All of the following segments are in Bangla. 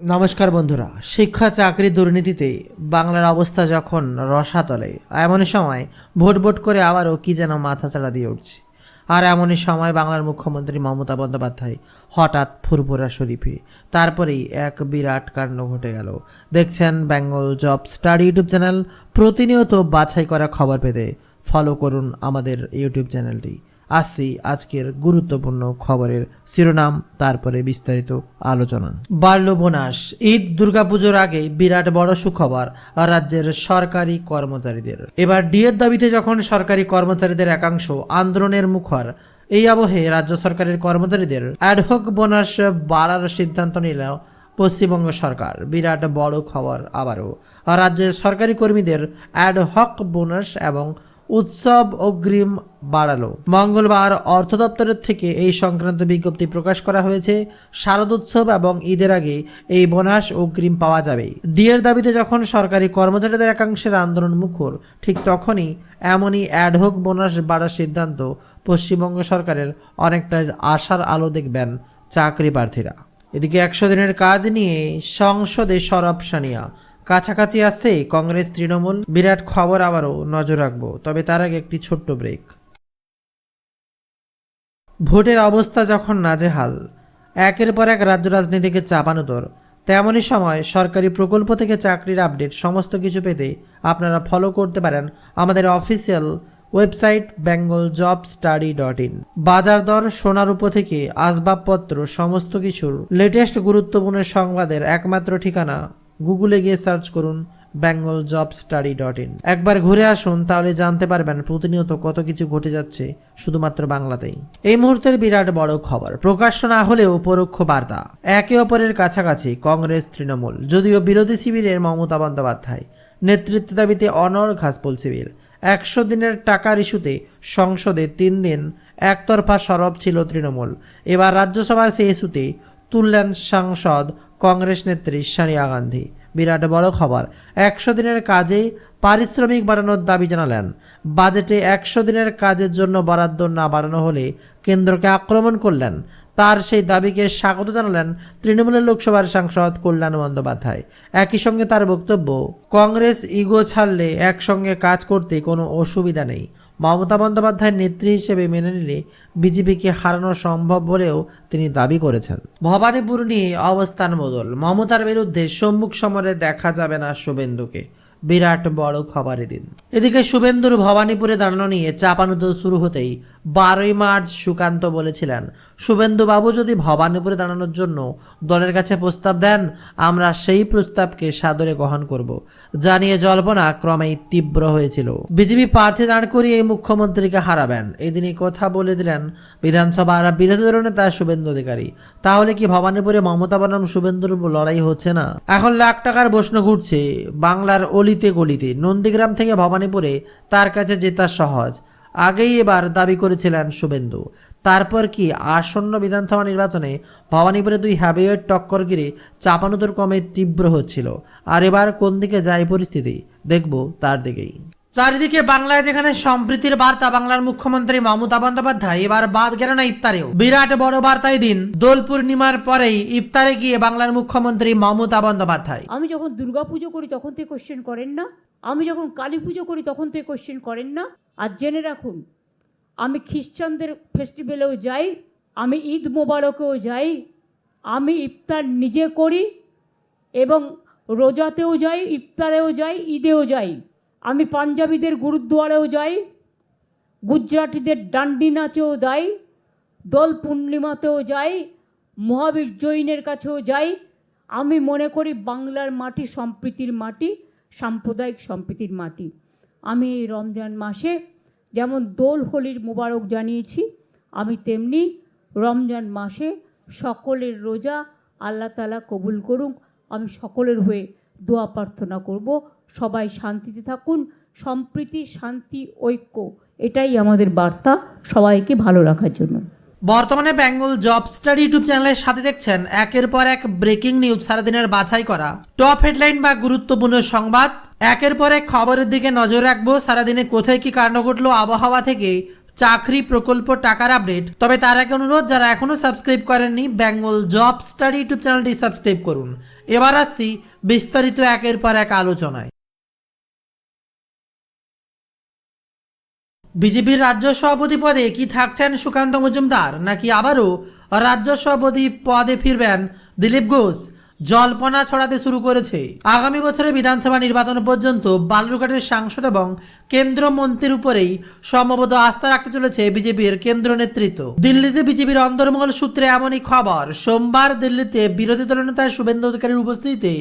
নমস্কার বন্ধুরা, শিক্ষা চাকরি দুর্নীতিতে বাংলার অবস্থা যখন রসাতলে এমনই সময় ভোট ভোট করে আবারও কি যেন মাথাচাড়া দিয়ে উঠছে। আর এমনই সময় বাংলার মুখ্যমন্ত্রী মমতা বন্দ্যোপাধ্যায় হঠাৎ ফুরফুরা শরীফে, তারপরেই এক বিরাট কাণ্ড ঘটে গেল। দেখছেন Bengal job study YouTube channel, প্রতিনিয়ত বাছাই করা খবর পেতে ফলো করুন আমাদের ইউটিউব চ্যানেলটি। আসছি আজকের গুরুত্বপূর্ণ খবরের শিরোনাম, তারপরে বিস্তারিত আলোচনা। বাড়ল বোনাস। ঈদ দুর্গাপুজোর আগে বিরাট বড় সুখবর রাজ্যের সরকারি কর্মচারীদের। এবার ডিএর দাবিতে যখন সরকারি কর্মচারীদের একাংশ আন্দোলনের মুখর, এই আবহে রাজ্য সরকারের কর্মচারীদের অ্যাডহক বোনাস বাড়ার সিদ্ধান্ত নিল পশ্চিমবঙ্গ সরকার। বিরাট বড় খবর আবারও। রাজ্যের সরকারি কর্মীদের অ্যাডহক বোনাস এবং উৎসব অগ্রিম বাড়ালো। মঙ্গলবার অর্থ দপ্তরের থেকে এই সংক্রান্ত বিজ্ঞপ্তি প্রকাশ করা হয়েছে। শারদ উৎসব এবং ঈদের আগে এই বোনাস অগ্রিম পাওয়া যাবে। ডিএর দাবিতে যখন সরকারি কর্মচারীদের একাংশের আন্দোলন মুখর, ঠিক তখনই এমনই অ্যাডহক বোনাস বাড়ার সিদ্ধান্ত পশ্চিমবঙ্গ সরকারের অনেকটা আশার আলো দেখবেন চাকরি প্রার্থীরা এদিকে একশো দিনের কাজ নিয়ে সংসদে সরব সানিয়া। কাছাকাছি আসছে কংগ্রেস তৃণমূল। বিরাট খবর আবারও নজর রাখব, তবে তার আগে একটি ছোট্ট ব্রেক। ভোটের অবস্থা যখন নাজেহাল, একের পর এক রাজ্য রাজনীতিকে চাপানোতর, তেমনই সময় সরকারি প্রকল্প থেকে চাকরির আপডেট সমস্ত কিছু পেতে আপনারা ফলো করতে পারেন আমাদের official website Bengal job study dot in বাজার দর, সোনার উপর থেকে আসবাবপত্র, সমস্ত কিছুর লেটেস্ট গুরুত্বপূর্ণ সংবাদের একমাত্র ঠিকানা গুগলে গিয়ে সার্চ করুন Bengal job study dot in একবার ঘুরে আসুন, তাহলে জানতে পারবেন প্রতিনিয়ত কত কিছু ঘটে যাচ্ছে শুধুমাত্র বাংলাতেই। এই মুহূর্তের বিরাট বড় খবর, প্রকাশ্য না হলেও পরোক্ষ বার্তা। একে অপরের কাছাকাছি কংগ্রেস, তৃণমূল, যদিও বিরোধী শিবিরের মমতা বন্দ্যোপাধ্যায়, নেতৃত্ব দাবিতে অনর ঘাসপোল শিবির। একশো দিনের টাকার ইস্যুতে সংসদে তিন দিন একতরফা সরব ছিল তৃণমূল। এবার রাজ্যসভার সেই ইস্যুতে তুললেন সাংসদ কংগ্রেস নেত্রী সোনিয়া গান্ধী। বিরাট বড় খবর, একশো দিনের কাজেই পারিশ্রমিক বাড়ানোর দাবি জানালেন। বাজেটে একশো দিনের কাজের জন্য বরাদ্দ না বাড়ানো হলে কেন্দ্রকে আক্রমণ করলেন। তার সেই দাবিকে স্বাগত জানালেন তৃণমূলের লোকসভার সাংসদ কল্যাণ বন্দ্যোপাধ্যায়। একই সঙ্গে তার বক্তব্য, কংগ্রেস ইগো ছাড়লে একসঙ্গে কাজ করতে কোনো অসুবিধা নেই। মমতা বন্দ্যোপাধ্যায়ের নেত্রী হিসেবে মেনে নিলে বিজেপিকে হারানো সম্ভব বলেও তিনি দাবি করেছেন। ভবানীপুর নিয়ে অবস্থান বদল। মমতার বিরুদ্ধে সম্মুখ সমরে দেখা যাবে না শুভেন্দুকে। বিরাট বড় খবর দিন। এদিকে শুভেন্দুর ভবানীপুরে দাঁড়ানো নিয়ে চাপানুদো শুরু হতেই বারোই মার্চ সুকান্ত বলেছিলেন, শুভেন্দুবাবু যদি ভবানীপুরে দাঁড়ানোর জন্য দলের কাছে প্রস্তাব দেন, আমরা সেই প্রস্তাবকে সাদরে গ্রহণ করব। জানিয়ে জল্পনা ক্রমেই তীব্র হয়েছিল। বিজেপি প্রার্থী দাঁড় করিয়ে এই মুখ্যমন্ত্রীকে হারাবেন। এদিনই কথা বলে দিলেন বিধানসভার বিরোধী দলের নেতা শুভেন্দু অধিকারী। তাহলে কি ভবানীপুরে মমতা বনাম শুভেন্দুর লড়াই হচ্ছে না? এখন লাখ টাকার প্রশ্ন ঘুরছে বাংলার অলিতে গলিতে। নন্দীগ্রাম থেকে ভবানীপুরে তার কাছে জেতা সহজ। আগেই এবার দাবি করেছিলেন শুভেন্দু। তারপর কি আসন্ন বিধানসভা নির্বাচনে ভবানীপুরে দুই হ্যাভিওয়েট টক্কর গিরে চাপানুতোর কমে তীব্র হচ্ছিল। আর এবার কোন দিকে যায় পরিস্থিতি, দেখব তার দিকেই। চারিদিকে বাংলায় যেখানে সম্প্রীতির বার্তা বাংলার মুখ্যমন্ত্রী মমতা বন্দ্যোপাধ্যায়, এবার বাদ গেল না ইফতারেও। বিরাট বড় বার্তায় দিন, দোল পূর্ণিমার পরেই ইফতারে গিয়ে বাংলার মুখ্যমন্ত্রী মমতা বন্দ্যোপাধ্যায়। আমি যখন দুর্গা পুজো করি তখন থেকে কোশ্চেন করেন না। আমি যখন কালী পুজো করি তখন থেকে কোশ্চেন করেন না। আর জেনে রাখুন, আমি খ্রিস্টানদের ফেস্টিভ্যালেও যাই, আমি ঈদ মোবারকেও যাই, আমি ইফতার নিজে করি এবং রোজাতেও যাই, ইফতারেও যাই, ঈদেও যাই। আমি পাঞ্জাবিদের গুরুদ্বারেও যাই, গুজরাটিদের ডান্ডি নাচেও যাই, দোল পূর্ণিমাতেও যাই, মহাবীর জৈনের কাছেও যাই। আমি মনে করি বাংলার মাটি সম্প্রীতির মাটি, সাম্প্রদায়িক সম্প্রীতির মাটি। আমি এই রমজান মাসে যেমন দোল হোলির মোবারক জানিয়েছি, আমি তেমনি রমজান মাসে সকলের রোজা আল্লাহ তালা কবুল করুক। আমি সকলের হয়ে দোয়া প্রার্থনা করব। সবাই শান্তিতে থাকুন, সম্প্রীতি, শান্তি, ঐক্য, এটাই আমাদের বার্তা সবাইকে ভালো রাখার জন্য। বর্তমানে বেঙ্গল জব স্টাডি ইউটিউব চ্যানেলের সাথে দেখছেন, একের পর এক ব্রেকিং নিউজ সারাদিনের বাছাই করা। টপ হেডলাইন বা গুরুত্বপূর্ণ সংবাদ একের পর এক খবরের দিকে নজর রাখব, সারাদিনে কোথায় কি কাণ্ড ঘটলো আবহাওয়া থেকে, চাকরি, প্রকল্প, টাকার আপডেট। তবে তার আগে অনুরোধ, যারা এখনও সাবস্ক্রাইব করেননি, বেঙ্গল জব স্টাডি ইউটিউব চ্যানেলটি সাবস্ক্রাইব করুন। এবার আসছি বিস্তারিত একের পর এক আলোচনায়। বিজেপির রাজ্য সভাপতি পদে কি থাকছেন সুকান্ত মজুমদার, নাকি আবারও রাজ্য সভাপতি পদে ফিরবেন দিলীপ ঘোষ? জল্পনা ছড়াতে শুরু করেছে। আগামী বছরে বিধানসভা নির্বাচন পর্যন্ত বালুরঘাটের সাংসদ এবং কেন্দ্র মন্ত্রীর উপরেই সম্ভবত আস্থা রাখতে চলেছে বিজেপির কেন্দ্র নেতৃত্ব। দিল্লিতে বিজেপির অন্দরমহল সূত্রে এমনই খবর, সোমবার দিল্লিতে বিরোধী দলনেতা শুভেন্দু অধিকারীর উপস্থিতিতে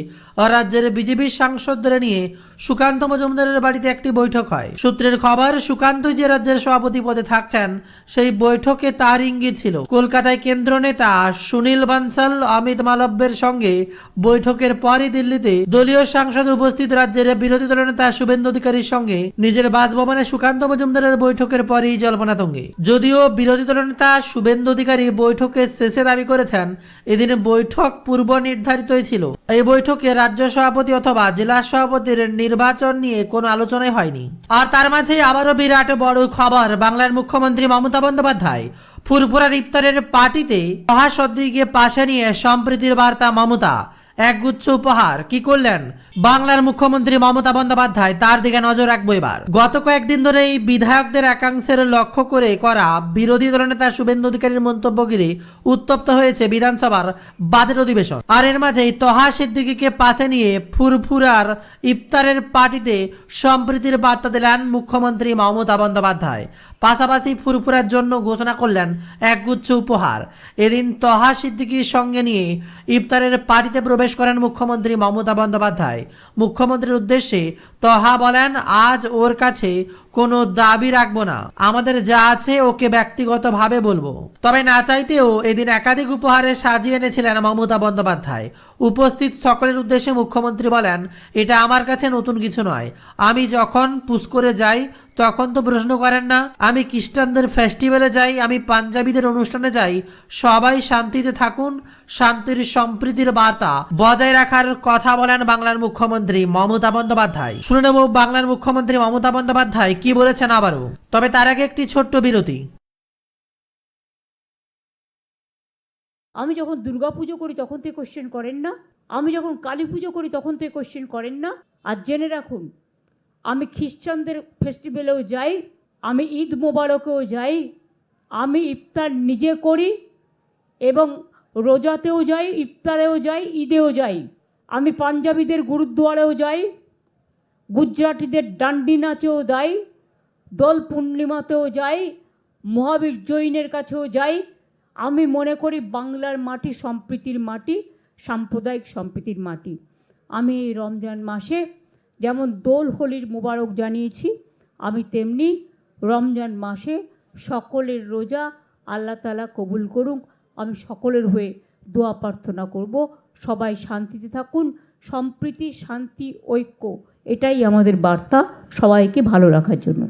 রাজ্যের বিজেপির সাংসদদের নিয়ে সুকান্ত মজুমদারের বাড়িতে একটি বৈঠক হয়। সূত্রের খবর সুকান্ত যে রাজ্যের সভাপতি পদে থাকছেন, সেই বৈঠকে তার ইঙ্গিত ছিল। কলকাতায় কেন্দ্র নেতা সুনীল বানসাল, অমিত মালব্যের সঙ্গে বৈঠকের পরই দিল্লিতে দলীয় সাংসদ উপস্থিত রাজ্যের বিরোধী দলনেতা শুভেন্দু অধিকারীর সঙ্গে নিজের বাসভবনে সুকান্ত মজুমদারের বৈঠকের পরই জল্পনা তঙ্গে। যদিও বিরোধী দলনেতা শুভেন্দু অধিকারী বৈঠকের শেষে দাবি করেছেন, এদিন বৈঠক পূর্ব নির্ধারিতই ছিল। এই বৈঠকে রাজ্য সভাপতি অথবা জেলা সভাপতির নির্বাচন নিয়ে কোনো আলোচনাই হয়নি। আর তার মাঝে আবারও বিরাট বড় খবর বাংলার মুখ্যমন্ত্রী মমতা বন্দ্যোপাধ্যায়। ফুরফুরার ইফতারের পার্টিতে মহাসদ্দিকে পাশে নিয়ে সম্প্রীতির বার্তা মমতা। একগুচ্ছ উপহার, কি করলেন? বাংলার মুখ্যমন্ত্রী মমতা বন্দ্যোপাধ্যায়, তার দিকে নজর রাখব এবার। গত কয়েকদিন ধরে এই বিধায়কদের একাংশের লক্ষ্য করে করা বিরোধী দলনেতা শুভেন্দু অধিকারীর মন্তব্য ঘিরে উত্তপ্ত হয়েছে বিধানসভার বাজেট অধিবেশন। আর এর মাঝেই তহা সিদ্দিকিকে পাশে নিয়ে ফুরফুরার ইফতারের পার্টিতে সম্প্রীতির বার্তা দিলেন মুখ্যমন্ত্রী মমতা বন্দ্যোপাধ্যায়। পাশাপাশি ফুরফুরার জন্য ঘোষণা করলেন একগুচ্ছ উপহার। এদিন তহা সিদ্দিকির সঙ্গে নিয়ে ইফতারের পার্টিতে প্রবেশ করেন মুখ্যমন্ত্রী মমতা বন্দ্যোপাধ্যায়। মুখ্যমন্ত্রীর উদ্দেশ্যে তহা বলেন, আজ ওর কাছে কোনো দাবি রাখব না। আমাদের যা আছে ওকে ব্যক্তিগতভাবে বলব। তবে না চাইতেও এদিন একাধিক উপহারে সাজিয়ে এনেছিলেন মমতা বন্দ্যোপাধ্যায়। উপস্থিত সকলের উদ্দেশ্যে মুখ্যমন্ত্রী বলেন, এটা আমার কাছে নতুন কিছু নয়। আমি যখন পুষ্করে যাই তখন তো প্রশ্ন করেন না, আমি খ্রিস্টানদের ফেস্টিভ্যালে যাই, আমি পাঞ্জাবিদের অনুষ্ঠানে যাই, সবাই শান্তিতে থাকুন, শান্তির সম্প্রীতির বার্তা বজায় রাখার কথা বলেন বাংলার মুখ্যমন্ত্রী মমতা বন্দ্যোপাধ্যায়। শুনে নেব বাংলার মুখ্যমন্ত্রী মমতা বন্দ্যোপাধ্যায় কি বলেছেন আবারও। তবে তার আগে একটি ছোট্ট বিরতি। আমি যখন দুর্গা পুজো করি তখন তো কোশ্চেন করেন না, আমি যখন কালী পুজো করি তখন তো কোশ্চেন করেন না, আর জেনে রাখুন আমি খ্রিস্টানদের ফেস্টিভ্যালেও যাই, আমি ঈদ মোবারকেও যাই, আমি ইফতার নিজে করি এবং রোজাতেও যাই, ইফতারেও যাই, ঈদেও যাই। আমি পাঞ্জাবিদের গুরুদ্বারেও যাই, গুজরাটিদের ডান্ডি নাচেও যাই, দোল পূর্ণিমাতেও যাই, মহাবীর জৈনের কাছেও যাই। আমি মনে করি বাংলার মাটি সম্প্রীতির মাটি, সাম্প্রদায়িক সম্প্রীতির মাটি। আমি এই রমজান মাসে যেমন দোল, হোলির মোবারক জানিয়েছি, আমি তেমনি রমজান মাসে সকলের রোজা আল্লাহ তালা কবুল করুক। আমি সকলের হয়ে দোয়া প্রার্থনা করব। সবাই শান্তিতে থাকুন। সম্প্রীতি, শান্তি, ঐক্য, এটাই আমাদের বার্তা সবাইকে ভালো রাখার জন্য।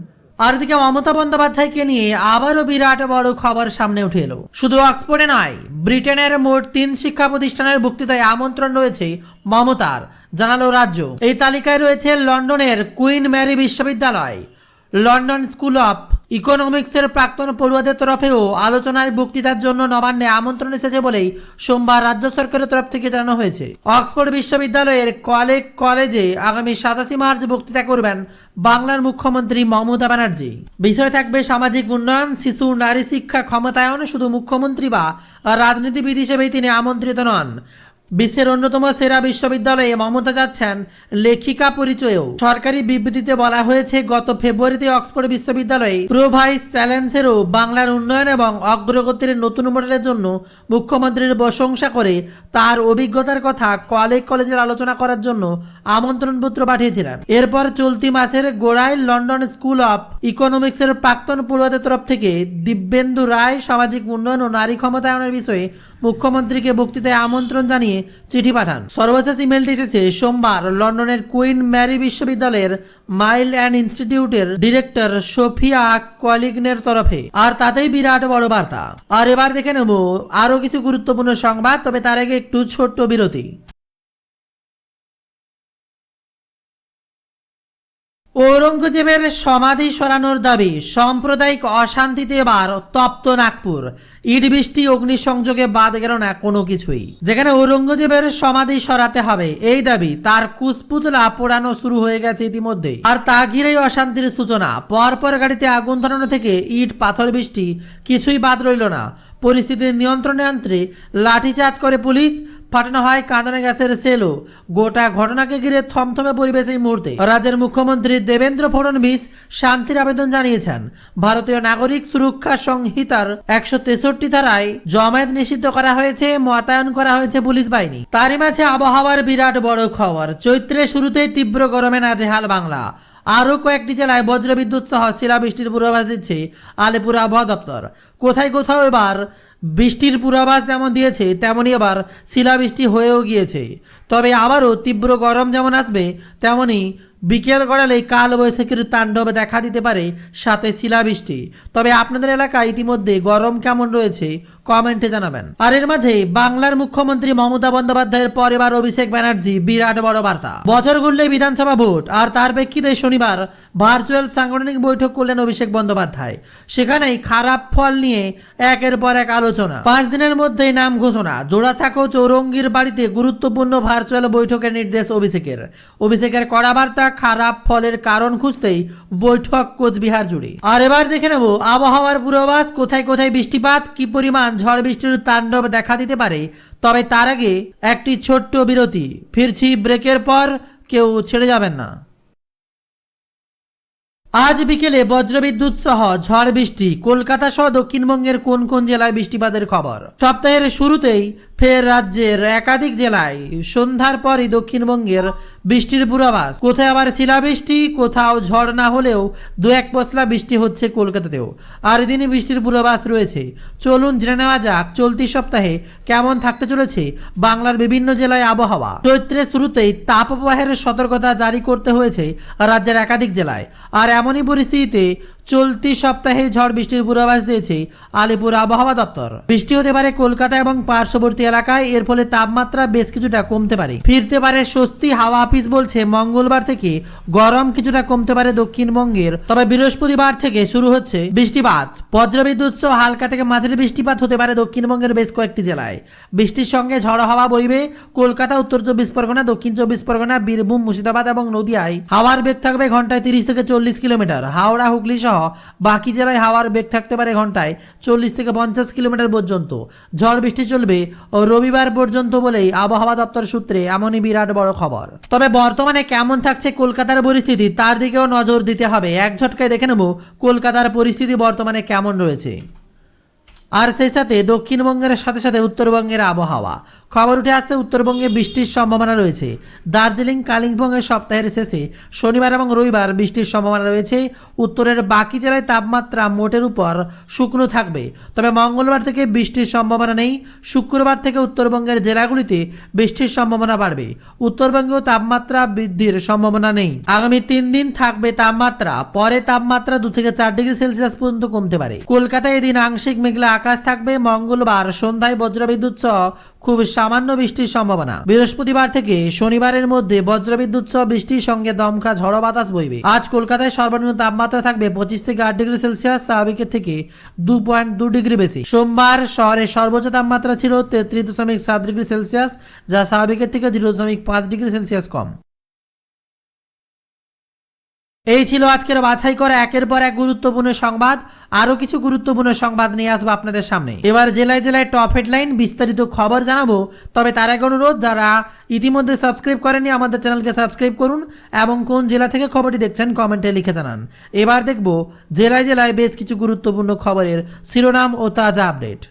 আর এদিকে মমতা বন্দ্যোপাধ্যায়কে নিয়ে আবারও বিরাট বড় খবর সামনে উঠে এলো। শুধু অক্সফোর্ডে নয়, ব্রিটেনের মোট তিন শিক্ষা প্রতিষ্ঠানের বক্তৃতায় আমন্ত্রণ রয়েছে মমতার, জানালো রাজ্য। এই তালিকায় রয়েছে লন্ডনের কুইন ম্যারি বিশ্ববিদ্যালয়, লন্ডন স্কুল অফ ইকোনমিক্সের প্রাক্তন পড়ুয়াদের তরফেও আলোচনায় বক্তৃতার জন্য নবান্নে আমন্ত্রণ এসেছে বলেই সোমবার রাজ্য সরকারের তরফ থেকে জানানো হয়েছে। অক্সফোর্ড বিশ্ববিদ্যালয়ের কলেজ কলেজে আগামী সাতাশি মার্চ বক্তৃতা করবেন বাংলার মুখ্যমন্ত্রী মমতা ব্যানার্জি। বিষয় থাকবে সামাজিক উন্নয়ন, শিশু, নারী শিক্ষা, ক্ষমতায়ন, শুধু মুখ্যমন্ত্রী বা রাজনীতিবিদ হিসেবেই তিনি আমন্ত্রিত নন। বিশ্বের অন্যতম সেরা বিশ্ববিদ্যালয়ে মমতা যাচ্ছেন লেখিকা পরিচয়েও। সরকারি বিবৃতিতে বলা হয়েছে, গত ফেব্রুয়ারিতে অক্সফোর্ড বিশ্ববিদ্যালয়ে প্রো ভাইস চ্যালেঞ্জেরও বাংলার উন্নয়ন এবং অগ্রগতির নতুন মডেলের জন্য মুখ্যমন্ত্রীর প্রশংসা করে তার অভিজ্ঞতার কথা কলেজ কলেজের আলোচনা করার জন্য আমন্ত্রণপত্র পাঠিয়েছিলেন। এরপর চলতি মাসের গোড়ায় লন্ডন স্কুল অফ ইকোনমিক্সের প্রাক্তন পড়ুয়াদের তরফ থেকে দিব্যেন্দু রায় সামাজিক উন্নয়ন ও নারী ক্ষমতায়নের বিষয়ে মুখ্যমন্ত্রীকে বক্তৃতায় আমন্ত্রণ জানিয়ে চিঠি পাঠান। সর্বশেষ ইমেলটি এসেছে, সোমবার লন্ডনের কুইন ম্যারি বিশ্ববিদ্যালয়ের মাইল অ্যান্ড ইনস্টিটিউটের ডিরেক্টর সোফিয়া কলিগনের তরফে। আর তাতেই বিরাট বড় বার্তা। আর এবার দেখে নেব আরও কিছু গুরুত্বপূর্ণ সংবাদ, তবে তার আগে একটু ছোট্ট বিরতি। ঔরঙ্গজেবের সমাধি সরানোর দাবি সাম্প্রদায়িক অশান্তিতে এবার তপ্ত নাগপুর। ইট বৃষ্টি, অগ্নিসংযোগে বাদ গেল না কোনো কিছুই। যেখানে ঔরঙ্গজেবের সমাধি সরাতে হবে, এই দাবি তার কুসপুতলা পোড়ানো শুরু হয়ে গেছে ইতিমধ্যে। আর তা ঘিরেই অশান্তির সূচনা। পরপর গাড়িতে আগুন ধরানো থেকে ইট, পাথর, বৃষ্টি কিছুই বাদ রইল না। পরিস্থিতির নিয়ন্ত্রণে আনতে লাঠিচার্জ করে পুলিশ। পাঠানো হয় কাঁদানে গ্যাসের সেলও। গোটা ঘটনাকে ঘিরে থমথমে পরিবেশ এই মুহূর্তে। রাজ্যের মুখ্যমন্ত্রী দেবেন্দ্র ফডণবিস শান্তির আবেদন জানিয়েছেন। ভারতীয় নাগরিক সুরক্ষা সংহিতার একশো তেষট্টি ধারায় জমায়েত নিষিদ্ধ করা হয়েছে, মোতায়েন করা হয়েছে পুলিশ বাহিনী। তারই মাঝে আবহাওয়ার বিরাট বড় খবর। চৈত্রের শুরুতেই তীব্র গরমে নাজেহাল বাংলা। আরও কয়েকটি জেলায় বজ্রবিদ্যুৎ সহ শিলাবৃষ্টির পূর্বাভাস দিচ্ছে আলিপুর আবহাওয়া দপ্তর। কোথায় কোথাও এবার বৃষ্টির পূর্বাভাস যেমন দিয়েছে তেমনই এবার শিলাবৃষ্টি হয়েও গিয়েছে। তবে আবারও তীব্র গরম যেমন আসবে তেমনই বিকেল গড়ালে কাল বৈশাখীর তাণ্ডবে দেখা দিতে পারে সাথে শিলাবৃষ্টি। তবে আপনাদের এলাকায় ইতিমধ্যে গরম কেমন রয়েছে কমেন্টে জানাবেন। আর এর মাঝে বাংলার মুখ্যমন্ত্রী মমতা বন্দ্যোপাধ্যায়ের পর এবার অভিষেক ব্যানার্জি, বিরাট বড় বার্তা। বছর ঘুরলে বিধানসভা ভোট, আর তার প্রেক্ষিতে শনিবার ভার্চুয়াল সাংগঠনিক বৈঠক করলেন অভিষেক বন্দ্যোপাধ্যায়। সেখানেই খারাপ ফল নিয়ে একের পর এক আলোচনা। পাঁচ দিনের মধ্যেই নাম ঘোষণা, জোড়াসাঁকো চৌরঙ্গির বাড়িতে গুরুত্বপূর্ণ ভার্চুয়াল বৈঠকের নির্দেশ অভিষেকের। অভিষেকের কড়া বার্তা, খারাপ ফলের কারণ খুঁজতেই বৈঠক কোচবিহার জুড়ে। আর এবার দেখে নেব আবহাওয়ার পূর্বাভাস, কোথায় কোথায় বৃষ্টিপাত, কি পরিমাণ ঝড় বৃষ্টির তাণ্ডব দেখা দিতে পারে, তবে তার আগে একটি ছোট্ট বিরতি। ফিরছি ব্রেকের পর, কেউ ছেড়ে যাবেন না। আজ বিকেলে বজ্রবিদ্যুৎ সহ ঝড় বৃষ্টি, কলকাতা সহ দক্ষিণবঙ্গের কোন কোন জেলায় বৃষ্টিপাতের খবর? সপ্তাহের শুরুতেই ফের রাজ্যের একাধিক জেলায় সন্ধ্যার পরই দক্ষিণবঙ্গের বৃষ্টির পূর্বাভাস। কোথায় আবার শিলাবৃষ্টি, কোথাও ঝড় না হলেও দু এক পশলা বৃষ্টি হচ্ছে কলকাতাতেও। আর এদিনই বৃষ্টির পূর্বাভাস রয়েছে। চলুন জেনে নেওয়া যাক, চলতি সপ্তাহে কেমন থাকতে চলেছে বাংলার বিভিন্ন জেলায় আবহাওয়া। চৈত্রের শুরুতেই তাপপ্রবাহের সতর্কতা জারি করতে হয়েছে রাজ্যের একাধিক জেলায়। আর এমনই পরিস্থিতিতে চলতি সপ্তাহে ঝড় বৃষ্টির পূর্বাভাস দিয়েছে আলিপুর আবহাওয়া দপ্তর। বৃষ্টি হতে পারে কলকাতা এবং পার্শ্ববর্তী এলাকায়, এর ফলে তাপমাত্রা বেশ কিছুটা কমতে পারে। ফিরতে পারে স্বস্তি, হাওয়া অফিস বলছে, মঙ্গলবার থেকে গরম কিছুটা কমতে পারে দক্ষিণবঙ্গের। তবে বৃহস্পতিবার থেকে শুরু হচ্ছে বৃষ্টিপাত। বজ্রবিদ্যুৎ সহ হালকা থেকে মাঝারি বৃষ্টিপাত হতে পারে দক্ষিণবঙ্গের বেশ কয়েকটি জেলায়। বৃষ্টির সঙ্গে ঝড় হাওয়া বইবে কলকাতা, উত্তর চব্বিশ পরগনা, দক্ষিণ চব্বিশ পরগনা, বীরভূম, মুর্শিদাবাদ এবং নদিয়ায় হাওয়ার বেগ থাকবে ঘন্টায় তিরিশ থেকে চল্লিশ কিলোমিটার। হাওড়া, হুগলি সহ বাকি জেলায় হাওয়ার বেগ থাকতে পারে ঘন্টায় চল্লিশ থেকে পঞ্চাশ কিলোমিটার পর্যন্ত। ঝড় বৃষ্টি চলবে রবিবার পর্যন্ত বলেই আবহাওয়া দপ্তর সূত্রে এমনই বিরাট বড় খবর। তবে বর্তমানে কেমন থাকছে কলকাতার পরিস্থিতি তার দিকেও নজর দিতে হবে। এক ঝটকায় দেখে নেব কলকাতার পরিস্থিতি বর্তমানে কেমন রয়েছে। আর সেই সাথে দক্ষিণবঙ্গের সাথে সাথে উত্তরবঙ্গের আবহাওয়া। খবর উঠে আসছে, উত্তরবঙ্গে বৃষ্টির সম্ভাবনা রয়েছে। দার্জিলিং কালিম্পংয়ের সপ্তাহের শেষে শনিবার এবং রবিবার বৃষ্টির সম্ভাবনা রয়েছে। উত্তরের বাকি জেলায় তাপমাত্রা মোটের উপর শুকনো থাকবে। তবে মঙ্গলবার থেকে বৃষ্টির সম্ভাবনা নেই। শুক্রবার থেকে উত্তরবঙ্গের জেলাগুলিতে বৃষ্টির সম্ভাবনা বাড়বে। উত্তরবঙ্গেও তাপমাত্রা বৃদ্ধির সম্ভাবনা নেই। আগামী তিন দিন থাকবে তাপমাত্রা, পরে তাপমাত্রা দু থেকে চার ডিগ্রি সেলসিয়াস পর্যন্ত কমতে পারে। কলকাতায় এদিন আংশিক মেঘলা আকাশ থাকবে। মঙ্গলবার সন্ধ্যায় বজ্রবিদ্যুৎ সহ খুব সামান্য বৃষ্টির সম্ভাবনা। বৃহস্পতিবার থেকে শনিবারের মধ্যে বজ্রবিদ্যুৎ সহ বৃষ্টির সঙ্গে দমকা ঝড়ো বাতাস বইবে। আজ কলকাতায় সর্বনিম্ন তাপমাত্রা থাকবে পঁচিশ থেকে আট ডিগ্রি সেলসিয়াস, স্বাভাবিকের থেকে দু পয়েন্ট দু ডিগ্রি বেশি। সোমবার শহরে সর্বোচ্চ তাপমাত্রা ছিল তেত্রিশ দশমিক সাত ডিগ্রি সেলসিয়াস, যা স্বাভাবিকের থেকে জিরো দশমিক পাঁচ ডিগ্রি সেলসিয়াস কম। এই ছিল আজকের বাছাই করা একের পর এক গুরুত্বপূর্ণ সংবাদ। আরও কিছু গুরুত্বপূর্ণ সংবাদ নিয়ে আসব আপনাদের সামনে। এবার জেলায় জেলায় টপ হেডলাইন বিস্তারিত খবর জানাব। তবে তার এক অনুরোধ, যারা ইতিমধ্যে সাবস্ক্রাইব করেনি আমাদের চ্যানেলকে সাবস্ক্রাইব করুন এবং কোন জেলা থেকে খবরটি দেখছেন কমেন্টে লিখে জানান। এবার দেখব জেলায় জেলায় বেশ কিছু গুরুত্বপূর্ণ খবরের শিরোনাম ও তাজা আপডেট।